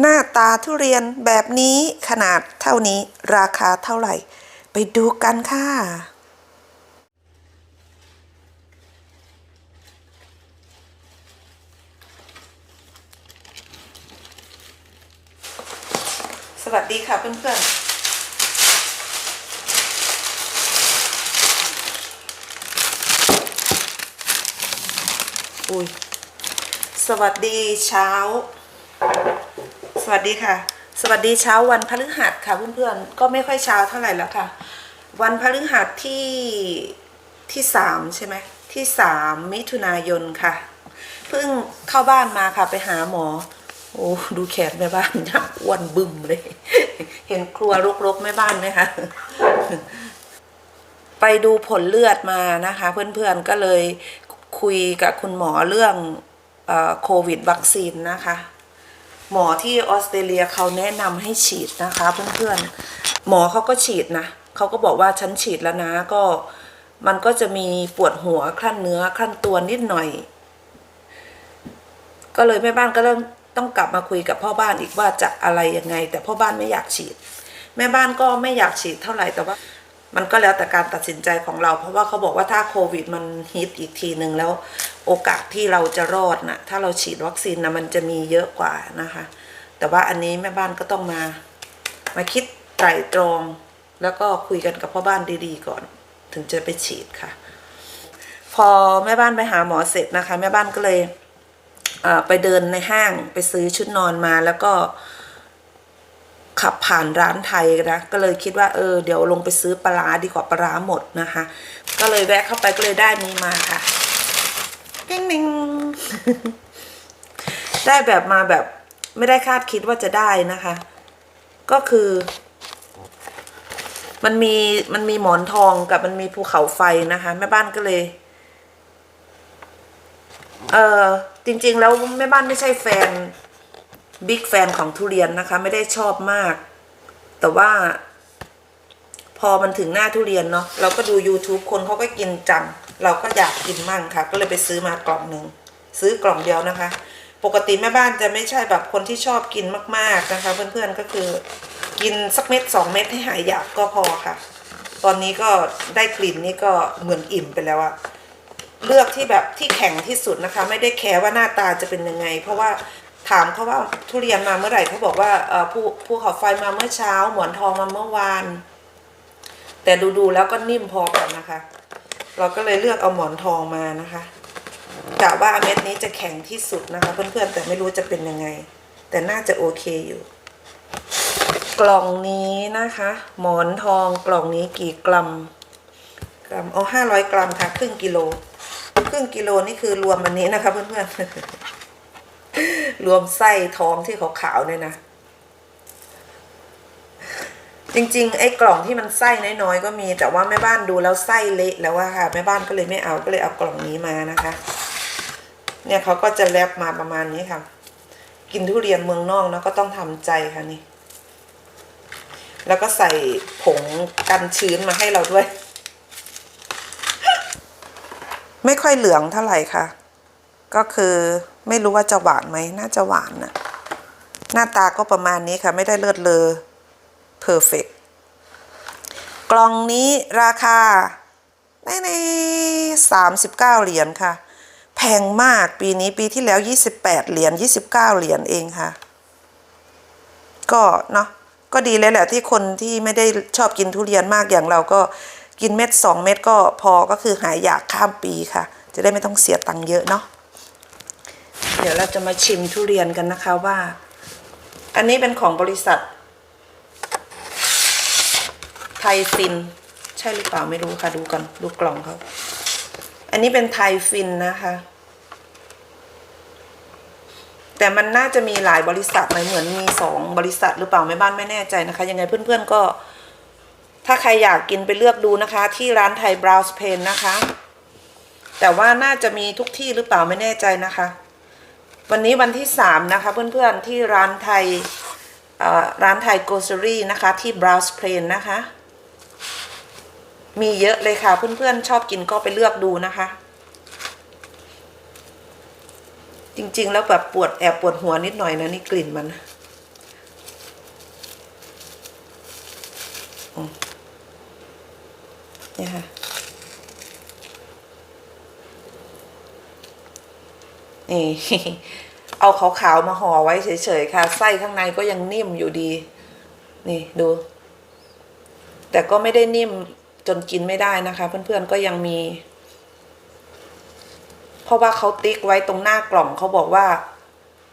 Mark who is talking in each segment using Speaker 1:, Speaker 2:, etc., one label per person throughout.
Speaker 1: หน้าตาทุเรียนแบบนี้ขนาดเท่านี้ราคาเท่าไหร่ ไปดูกันค่ะ วัสดีค่ะเพื่อนๆอุ้ยสวัสดีเช้า สวัสดีค่ะ สวัสดีเช้าวันพฤหัสค่ะเพื่อนๆก็ไม่ค่อยเช้าเท่าไหร่แล้วค่ะ วันพฤหัสที่ที่สามใช่ไหมที่สามมิถุนายนค่ะเพิ่งเข้าบ้านมาค่ะไปหาหมอ โอ้ดูแขนแม่บ้านนะอ้วนบึมเลย เห็นครัวรกๆแม่บ้านไหมคะ ไปดูผลเลือดมานะคะ เพื่อนๆก็เลยคุยกับคุณหมอเรื่องโควิดวัคซีนนะคะ หมอที่ออสเตรเลียเขาแนะนำให้ฉีดนะคะเพื่อนๆ หมอเขาก็ฉีดนะเขาก็บอกว่าฉันฉีดแล้วนะก็มันก็จะมีปวดหัวคลั่นเนื้อคลั่นตัวนิดหน่อย ก็เลยแม่บ้านก็เริ่ม ต้องกลับมาคุยกับพ่อบ้านอีกว่าจะอะไรยังไง แต่พ่อบ้านไม่อยากฉีด แม่บ้านก็ไม่อยากฉีดเท่าไหร่แต่ว่า มันก็แล้วแต่การตัดสินใจของเรา เพราะว่าเขาบอกว่าถ้าโควิดมันฮิตอีกทีหนึ่งแล้วโอกาสที่เราจะรอดนะถ้าเราฉีดวัคซีนนะมันจะมีเยอะกว่านะคะ แต่ว่าอันนี้แม่บ้านก็ต้องมามาคิดไตร่ตรอง แล้วก็คุยกันกับพ่อบ้านดีๆก่อน ถึงจะไปฉีดค่ะ พอแม่บ้านไปหาหมอเสร็จนะคะ แม่บ้านก็เลย ไปเดินในห้างไปซื้อชุดนอนมาแล้วก็ขับผ่านร้านไทยนะก็เลยคิดว่าเออเดี๋ยวลงไปซื้อปลาร้าดีกว่าปลาร้าหมดนะคะ ก็เลยแวะเข้าไปก็เลยได้นี้มาค่ะปิ้งนิงได้แบบมาแบบไม่ได้คาดคิดว่าจะได้นะคะ ก็คือ มันมีมันมีหมอนทองกับมันมีภูเขาไฟนะคะ แม่บ้านก็เลย เออจริงๆแล้วแม่บ้านไม่ใช่แฟนบิ๊กแฟนของทุเรียนนะคะ ไม่ได้ชอบมาก แต่ว่า พอมันถึงหน้าทุเรียนเนาะเราก็ดู YouTube คนเขาก็กินจัง เราก็อยากกินมั่งค่ะ ก็เลยไปซื้อมากล่องหนึ่งซื้อกล่องเดียวนะคะ ปกติแม่บ้านจะไม่ใช่แบบคนที่ชอบกินมาก ๆนะคะ เพื่อนๆก็คือ กินสักเม็ดสองเม็ดให้หายอยากก็พอค่ะ ตอนนี้ก็ได้กลิ่นนี่ก็เหมือนอิ่มไปแล้วอะ เลือกที่แบบที่แข็งที่สุดนะคะ ไม่ได้แคร์ว่าหน้าตาจะเป็นยังไง เพราะว่าถามเขาว่าทุเรียนมาเมื่อไหร่เขาบอกว่าเออผู้ภูเขาไฟมาเมื่อเช้า หมอนทองมาเมื่อวาน แต่ดูๆแล้วก็นิ่มพอกันนะคะ เราก็เลยเลือกเอาหมอนทองมานะคะกะว่าเม็ดนี้จะแข็งที่สุดนะคะ เพื่อนๆแต่ไม่รู้จะเป็นยังไง แต่น่าจะโอเคอยู่ กล่องนี้นะคะ หมอนทองกล่องนี้กี่กรัมกรัมเอาห้าร้อยกรัมค่ะครึ่งกิโล ครึ่งกิโลนี่คือรวมอันนี้นะคะเพื่อนๆ รวมไส้ท้องที่ขาวๆเนี่ยนะ จริงๆ ไอ้กล่องที่มันไส้น้อยๆก็มี แต่ว่าแม่บ้านดูแล้วไส้เละแล้วอะค่ะแม่บ้านก็เลยไม่เอาก็เลยเอากล่องนี้มานะคะ เนี่ยเขาก็จะแรปมาประมาณนี้ค่ะ กินทุเรียนเมืองนอกนะก็ต้องทำใจค่ะนี่ แล้วก็ใส่ผงกันชื้นมาให้เราด้วย ไม่ค่อยเหลืองเท่าไหร่ค่ะ ก็คือไม่รู้ว่าจะหวานไหมน่าจะหวานนะหน้าตาก็ประมาณนี้ค่ะ ไม่ได้เลิศเลอเพอร์เฟกกล่องนี้ราคาในในสามสิบเก้าเหรียญค่ะ แพงมากปีนี้ปีที่แล้วยี่สิบแปดเหรียญยี่สิบเก้าเหรียญเองค่ะ ก็เนาะก็ดีเลยแหละที่คนที่ไม่ได้ชอบกินทุเรียนมากอย่างเราก็ กินเม็ดสองเม็ดก็พอก็คือหายอยากข้ามปีค่ะ จะได้ไม่ต้องเสียตังค์เยอะเนาะเดี๋ยวเราจะมาชิมทุเรียนกันนะคะว่า อันนี้เป็นของบริษัท ไทยฟิน ใช่หรือเปล่าไม่รู้ค่ะ ดูกันดูกล่องเขาอันนี้เป็นไทยฟินนะคะ แต่มันน่าจะมีหลายบริษัทไหมเหมือนมีสองบริษัทหรือเปล่าไม่บ้านไม่แน่ใจนะคะ ยังไงเพื่อนๆก็ ถ้าใครอยากกินไปเลือกดูนะคะ ที่ร้านไทยบราวส์เพนนะคะ แต่ว่าน่าจะมีทุกที่หรือเปล่าไม่แน่ใจนะคะ วันนี้วันที่สามนะคะ เพื่อนๆที่ร้านไทยร้านไทยโกซ e รี่นะคะ ที่ Browse Plain นะคะ มีเยอะเลยค่ะ เพื่อนๆชอบกินก็ไปเลือกดูนะคะ จริงๆแล้วแบบปวดแอบปวดหัวนิดหน่อยนะนี่กลิ่นมันอืม นี่ค่ะนี่เอาขาวๆมาห่อไว้เฉยๆค่ะ ไส้ข้างในก็ยังนิ่มอยู่ดี นี่ดู แต่ก็ไม่ได้นิ่มจนกินไม่ได้นะคะ เพื่อนๆก็ยังมี เพราะว่าเขาติ๊กไว้ตรงหน้ากล่องเขาบอกว่า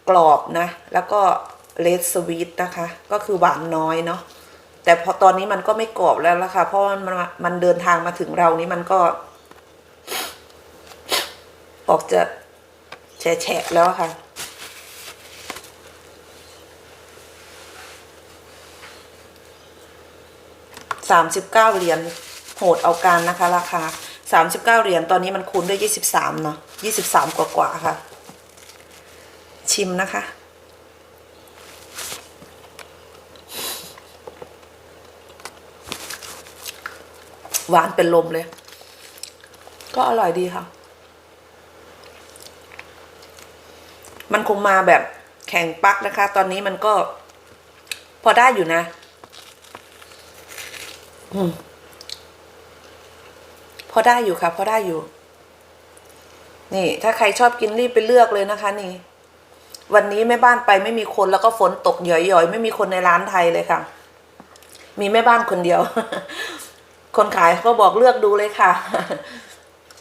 Speaker 1: กรอบนะ แล้วก็เลสสวีทนะคะ ก็คือหวานน้อยเนาะ แต่พอตอนนี้มันก็ไม่กรอบแล้วละค่ะ เพราะมันมันเดินทางมาถึงเรานี่มันก็ ออกจะแฉะแล้วค่ะ สามสิบเก้าเหรียญโหดเอาการนะคะ ราคาสามสิบเก้าเหรียญตอนนี้มันคูณด้วยยี่สิบสามเนาะยี่สิบสามกว่าๆค่ะ ชิมนะคะ หวานเป็นลมเลย ก็อร่อยดีค่ะ มันคงมาแบบแข็งปักนะคะ ตอนนี้มันก็ พอได้อยู่นะ อืมพอได้อยู่ค่ะ พอได้อยู่ นี่ ถ้าใครชอบกินรีบไปเลือกเลยนะคะ นี่ วันนี้แม่บ้านไปไม่มีคนแล้วก็ฝนตกหย่อยๆ ไม่มีคนในร้านไทยเลยค่ะ มีแม่บ้านคนเดียว คนขายเขาก็บอกเลือกดูเลยค่ะ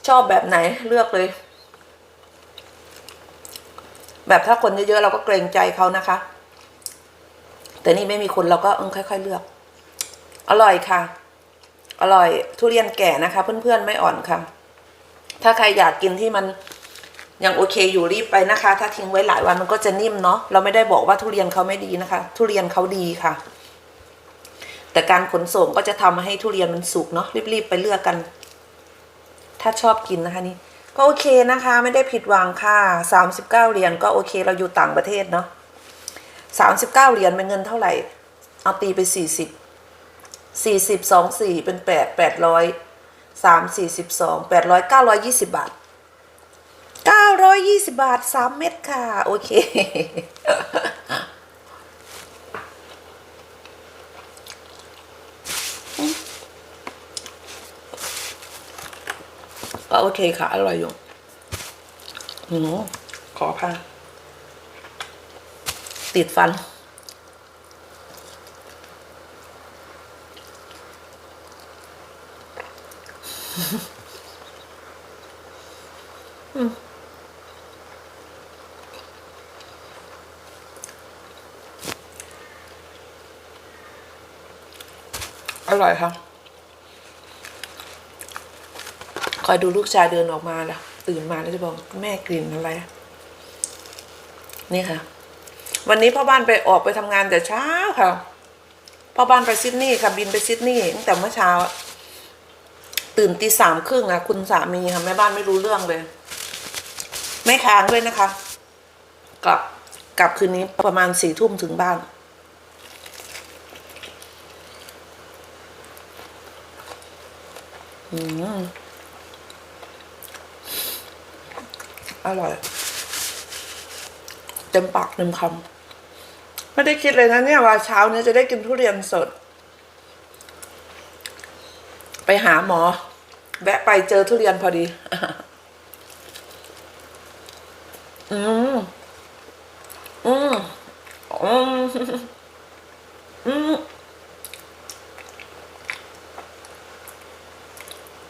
Speaker 1: ชอบแบบไหนเลือกเลย แบบถ้าคนเยอะๆเราก็เกรงใจเขานะคะ แต่นี่ไม่มีคนเราก็ค่อยๆเลือก อร่อยค่ะ อร่อยทุเรียนแก่นะคะ เพื่อนๆไม่อ่อนค่ะ ถ้าใครอยากกินที่มันยังโอเคอยู่รีบไปนะคะ ถ้าทิ้งไว้หลายวันมันก็จะนิ่มเนาะเราไม่ได้บอกว่าทุเรียนเขาไม่ดีนะคะ ทุเรียนเขาดีค่ะ แต่การขนส่งก็จะทำให้ทุเรียนมันสุกเนาะรีบๆไปเลือกกัน ถ้าชอบกินนะคะนี่ก็โอเคนะคะ ไม่ได้ผิดหวังค่ะสามสิบเก้าเหรียญก็โอเคเราอยู่ต่างประเทศเนาะสามสิบเก้าเหรียญเป็นเงินเท่าไหร่ เอาตีไปสี่สิบสี่สิบสองสี่เป็นแปดแปดร้อยสามสี่สิบสองแปดร้อยเก้าร้อยยี่สิบบาทเก้าร้อยยี่สิบาทสามเม็ดค่ะ โอเค โอเคค่ะ อร่อยอยู่หืมขอผ้าติดฟันอร่อยค่ะ คอยดูลูกชายเดินออกมาแล้วตื่นมาแล้วจะบอกแม่กลิ่นอะไร นี่ค่ะ วันนี้พ่อบ้านไปออกไปทำงานแต่เช้าค่ะพ่อบ้านไปซิดนีย์ค่ะบินไปซิดนีย์ตั้งแต่เมื่อเช้า ตื่นตีสามครึ่งอะคุณสามีค่ะแม่บ้านไม่รู้เรื่องเลย ไม่ค้างด้วยนะคะ กลับกลับคืนนี้ประมาณสี่ทุ่มถึงบ้านอืม อร่อย เต็มปากเต็มคำไม่ได้คิดเลยนะเนี่ยว่าเช้านี้จะได้กินทุเรียนสด ไปหาหมอ แวะไปเจอทุเรียนพอดี อืมอืมอืมอืม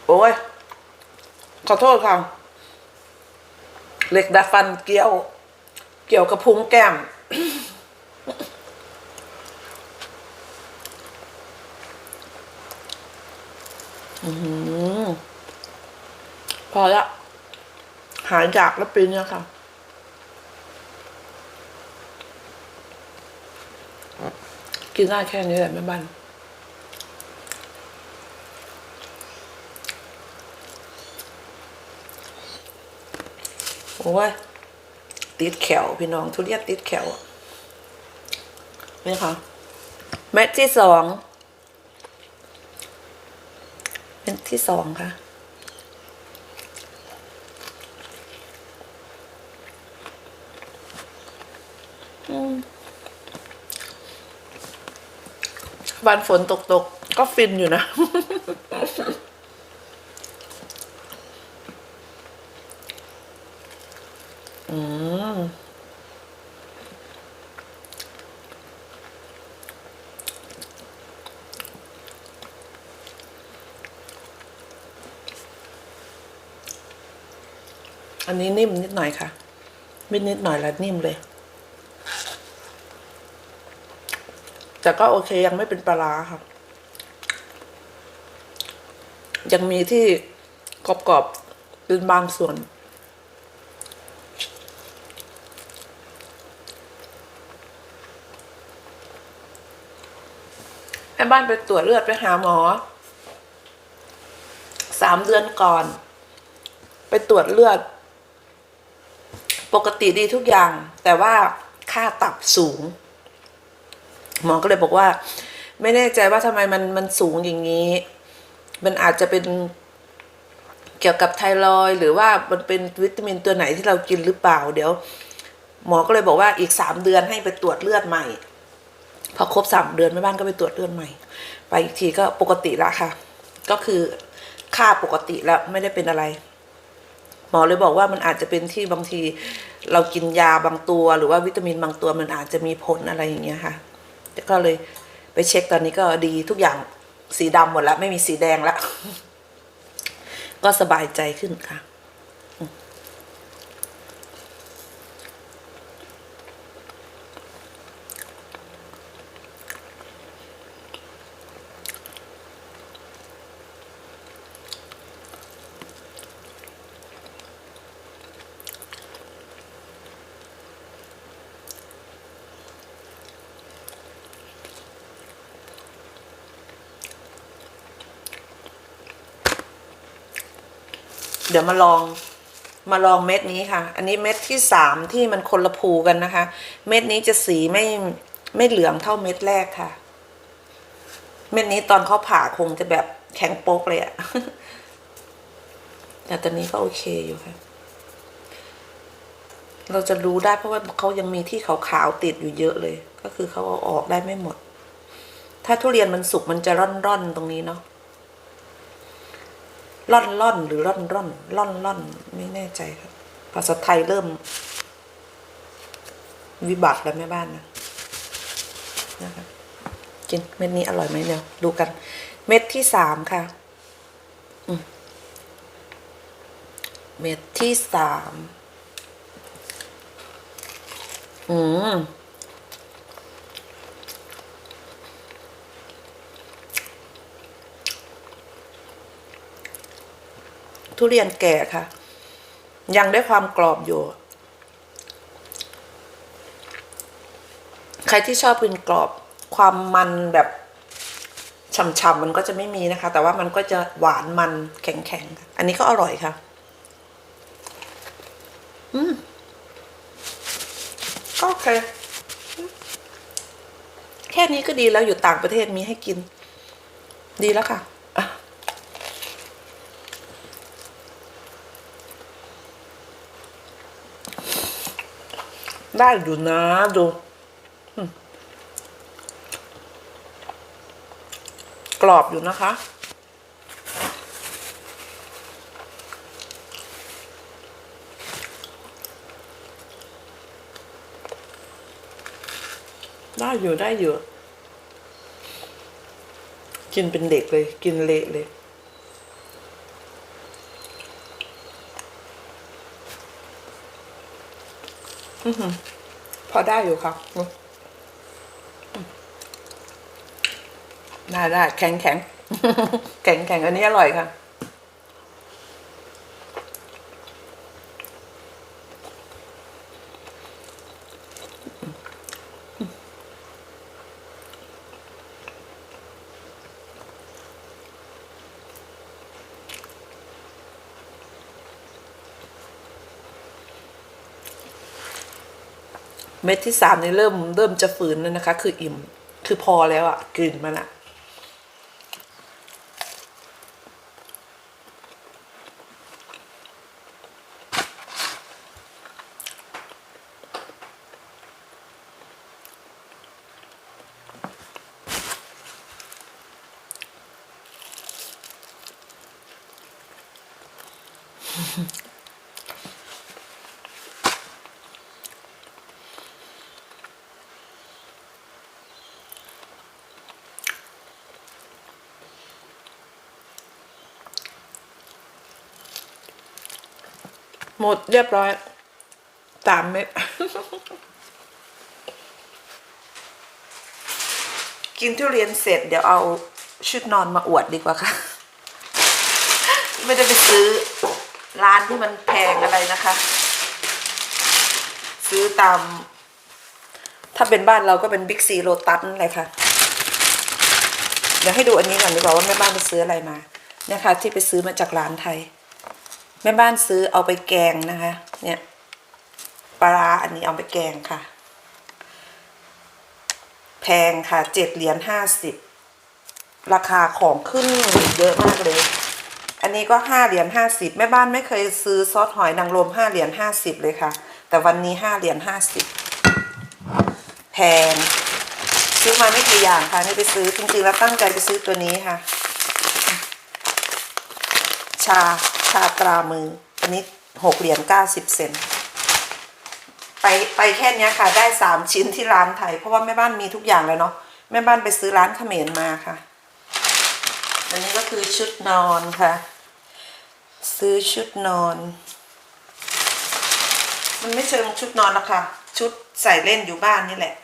Speaker 1: โอ้ยขอโทษค่ะ เหล็กดัดฟันเกี่ยว เกี่ยวกับพุงแก้ม อืมพอละหายจากแล้วปีนี้ค่ะกินได้แค่นี้แหละแม่บ้าน โอ้ยติดแขวพี่น้อง ทุเรียนติดแขวนี่ค่ะ เม็ดที่สองเม็ดที่สองค่ะวันฝนตกตกก็ฟินอยู่นะ อืมอันนี้นิ่มนิดหน่อยค่ะ ไม่นิดหน่อยแล้วนิ่มเลย แต่ก็โอเคยังไม่เป็นปลาครับยังมีที่กรอบๆเป็นบางส่วน แม่บ้านไปตรวจเลือดไปหาหมอสามเดือนก่อน ไปตรวจเลือด ปกติดีทุกอย่าง แต่ว่าค่าตับสูง หมอก็เลยบอกว่า ไม่แน่ใจว่าทำไมมันมันสูงอย่างนี้ มันอาจจะเป็นเกี่ยวกับไทรอยหรือว่ามันเป็นวิตามินตัวไหนที่เรากินหรือเปล่า เดี๋ยว หมอก็เลยบอกว่าอีกสามเดือนให้ไปตรวจเลือดใหม่ พอครบสามเดือนแม่บ้านก็ไปตรวจเลือดใหม่ ไปอีกทีก็ปกติล้วค่ะ ก็คือค่าปกติแล้วไม่ได้เป็นอะไร หมอเลยบอกว่ามันอาจจะเป็นที่บางทีเรากินยาบางตัว หรือว่าวิตามินบางตัวมันอาจจะมีผลอะไรอย่างเงี้ยค่ะแต่ก็เลยไปเช็คตอนนี้ก็ดีทุกอย่างสีดำหมดแล้ว ไม่มีสีแดงแล้ว ก็สบายใจขึ้นค่ะ เดี๋ยวมาลองมาลองเม็ดนี้ค่ะ อันนี้เม็ดที่สามที่มันคนละภูกันนะคะ เม็ดนี้จะสีไม่ไม่เหลืองเท่าเม็ดแรกค่ะ เม็ดนี้ตอนเขาผ่าคงจะแบบแข็งโป๊กเลยอะแต่ตอนนี้ก็โอเคอยู่ค่ะ เราจะรู้ได้เพราะว่าเขายังมีที่ขาวๆติดอยู่เยอะเลย ก็คือเขาเอาออกได้ไม่หมด ถ้าทุเรียนมันสุกมันจะร่อนๆตรงนี้เนาะ ล่อนล่อนหรือร่อนร่อนล่อนล่อนไม่แน่ใจครับ ภาษาไทยเริ่ม วิบัติแล้วแม่บ้านนะนะครับกินเม็ดนี้อร่อยไหมเดี๋ยวดูกัน เม็ดที่สามค่ะเม็ดที่สาม อืม ทุเรียนแก่ค่ะ ยังได้ความกรอบอยู่ ใครที่ชอบกินกรอบความมันแบบฉ่ำๆมันก็จะไม่มีนะคะ แต่ว่ามันก็จะหวานมันแข็งๆ อันนี้ก็อร่อยค่ะ อืมก็โอเค แค่นี้ก็ดีแล้วอยู่ต่างประเทศมีให้กิน ดีแล้วค่ะ ได้อยู่นะดูกรอบอยู่นะคะ ได้อยู่ได้อยู่ กินเป็นเด็กเลย กินเละเลย อือหือ พอได้อยู่ครับอืมได้ได้แข็งแข็งแข็งแข็งอันนี้อร่อยค่ะ เม็ดที่สามนี่เริ่มเริ่มจะฝืนแล้วนะคะ คืออิ่ม คือพอแล้วอะกลืนมันอะ หมดเรียบร้อยสามเม็ดกินทุเรียนเสร็จเดี๋ยวเอาชุดนอนมาอวดดีกว่าค่ะ ไม่ได้ไปซื้อร้านที่มันแพงอะไรนะคะ ซื้อตาม ถ้าเป็นบ้านเราก็เป็นบิ๊กซีโรตัสนั่นแหละค่ะ เดี๋ยวให้ดูอันนี้ก่อนดีกว่าว่าแม่บ้านไปซื้ออะไรมาเนี่ยค่ะที่ไปซื้อมาจากร้านไทย แม่บ้านซื้อเอาไปแกงนะคะ เนี่ยปลาอันนี้เอาไปแกงค่ะ แพงค่ะเจ็ดเหรียญห้าสิบราคาของขึ้นเยอะมากเลย อันนี้ก็ห้าเหรียญห้าสิบแม่บ้านไม่เคยซื้อซอสหอยนางรมห้าเหรียญห้าสิบเลยค่ะ แต่วันนี้ห้าเหรียญห้าสิบแพง ซื้อมาไม่กี่อย่างค่ะนี่ไปซื้อจริงๆแล้วตั้งใจไปซื้อตัวนี้ค่ะ ชา ชาตรามือ อันนี้หกเหรียญเก้าสิบเซนไปไปแค่นี้ค่ะ ได้สามชิ้นที่ร้านไทย เพราะว่าแม่บ้านมีทุกอย่างเลยเนาะแม่บ้านไปซื้อร้านเขมรมาค่ะ อันนี้ก็คือชุดนอนค่ะ ซื้อชุดนอน มันไม่เชิงชุดนอนหรอกค่ะ ชุดใส่เล่นอยู่บ้านนี่แหละ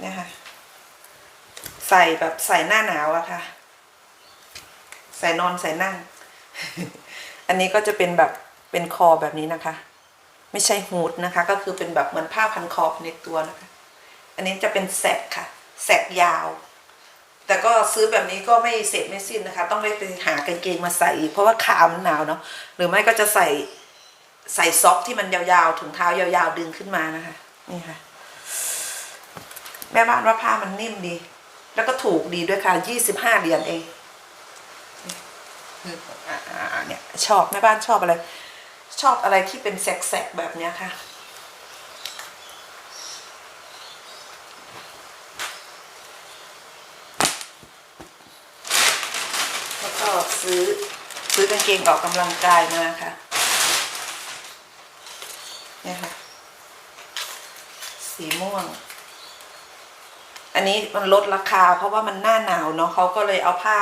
Speaker 1: เนี่ยค่ะ ใส่แบบใส่หน้าหนาวอะค่ะ ใส่นอนใส่นั่ง อันนี้ก็จะเป็นแบบเป็นคอแบบนี้นะคะ ไม่ใช่ฮูดนะคะ ก็คือเป็นแบบเหมือนผ้าพันคอในตัวนะคะ อันนี้จะเป็นแสกค่ะ แสกยาว แต่ก็ซื้อแบบนี้ก็ไม่เสร็จไม่สิ้นนะคะ ต้องไปหากางเกงมาใส่อีกเพราะว่าขามันหนาวเนาะหรือไม่ก็จะใส่ใส่ซ็อกที่มันยาวๆถุงเท้ายาวๆดึงขึ้นมานะคะ นี่ค่ะ แม่บ้านว่าผ้ามันนิ่มดี แล้วก็ถูกดีด้วยค่ะยี่สิบห้าเหรียญเอง อ่าเนี่ยชอบแม่บ้านชอบอะไร ชอบอะไรที่เป็นแสกๆแบบเนี้ยค่ะแล้วก็ซื้อซื้อกางเกงออกกำลังกายมาค่ะเนี่ยค่ะสีม่วง อันนี้มันลดราคา เพราะว่ามันหน้าหนาวเนาะเขาก็เลยเอาผ้า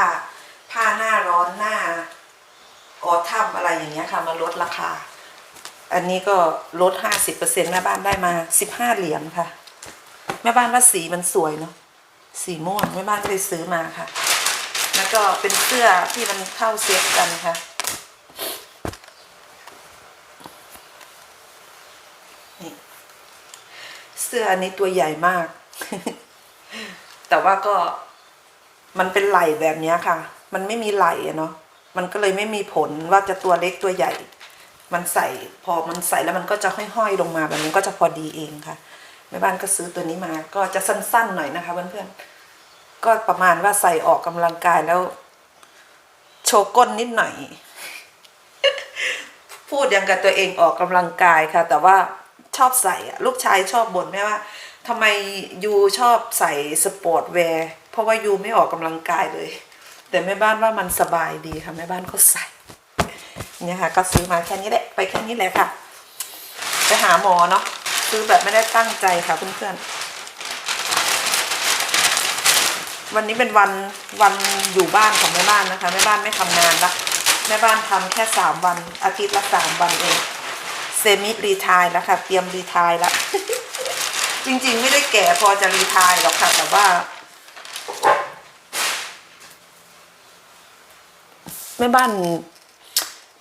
Speaker 1: ผ้าหน้าร้อนหน้าออทัมอะไรอย่างเงี้ยค่ะมาลดราคา อันนี้ก็ลดห้าสิบเปอร์เซ็นต์แม่บ้านได้มาสิบห้าเหรียญค่ะ แม่บ้านว่าสีมันสวยเนาะสีม่วงแม่บ้านก็เลยซื้อมาค่ะ แล้วก็เป็นเสื้อที่มันเข้าเซ็ตกันค่ะนี่เสื้ออันนี้ตัวใหญ่มาก แต่ว่าก็มันเป็นไหล่แบบนี้ค่ะ มันไม่มีไหล่เนาะมันก็เลยไม่มีผลว่าจะตัวเล็กตัวใหญ่ มันใส่พอมันใส่แล้วมันก็จะห้อยๆลงมาแบบนี้ก็จะพอดีเองค่ะแม่บ้านก็ซื้อตัวนี้มา ก็จะสั้นๆหน่อยนะคะเพื่อนๆก็ประมาณว่าใส่ออกกำลังกายแล้ว โชว์ก้นนิดหน่อย พูดย่างกับตัวเองออกกำลังกายค่ะ แต่ว่าชอบใส่อะลูกชายชอบบ่นแม่ว่าทำไมยูชอบใส่สปอร์ตแวร์เพราะว่ายูไม่ออกกำลังกายเลย แต่แม่บ้านว่ามันสบายดีค่ะแม่บ้านก็ใส่เนี่ยค่ะ ก็ซื้อมาแค่นี้แหละไปแค่นี้แหละค่ะไปหาหมอเนาะซื้อแบบไม่ได้ตั้งใจค่ะเพื่อนๆวันนี้เป็นวันวันอยู่บ้านของแม่บ้านนะคะแม่บ้านไม่ทำงานละแม่บ้านทำแค่สามวันอาทิตย์ละสามวันเองเซมิรีทายแล้วค่ะ เตรียมรีทายแล้วจริงๆ ไม่ได้แก่พอจะรีทายหรอกค่ะแต่ว่า แม่บ้าน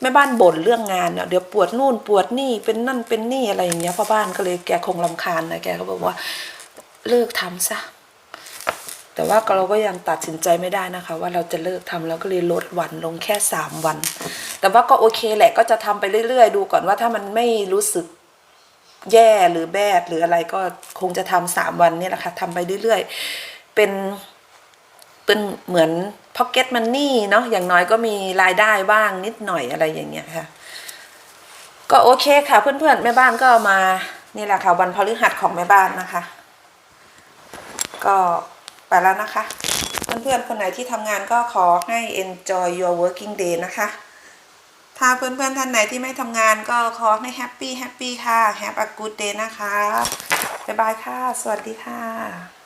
Speaker 1: แม่บ้านบ่นเรื่องงานเนี่ยเดี๋ยวปวดนู่นปวดนี่เป็นนั่นเป็นนี่อะไรอย่างเงี้ยพ่อบ้านก็เลยแกคงลำคาญนะแกก็บอกว่าเลิกทำซะแต่ว่าเราก็ยังตัดสินใจไม่ได้นะคะ ว่าเราจะเลิกทำแล้วก็เลยลดวันลงแค่สามวัน แต่ว่าก็โอเคแหละก็จะทำไปเรื่อยๆ ดูก่อนว่าถ้ามันไม่รู้สึกแย่หรือแบดหรืออะไรก็คงจะทำสามวันนี่แหละค่ะทำไปเรื่อยๆ เป็น เป็นเหมือน pocket money เนาะอย่างน้อยก็มีรายได้บ้างนิดหน่อยอะไรอย่างเงี้ยค่ะ ก็โอเคค่ะ เพื่อนๆแม่บ้านก็มานี่แหละค่ะวันพฤหัสของแม่บ้านนะคะ ก็ไปแล้วนะคะ เพื่อนๆคนไหนที่ทำงานก็ขอให้ enjoy your working day นะคะ ถ้าเพื่อนๆท่านไหนที่ไม่ทำงานก็ขอให้ happy happy ค่ะ have a good day นะคะ บ๊ายบายค่ะ สวัสดีค่ะ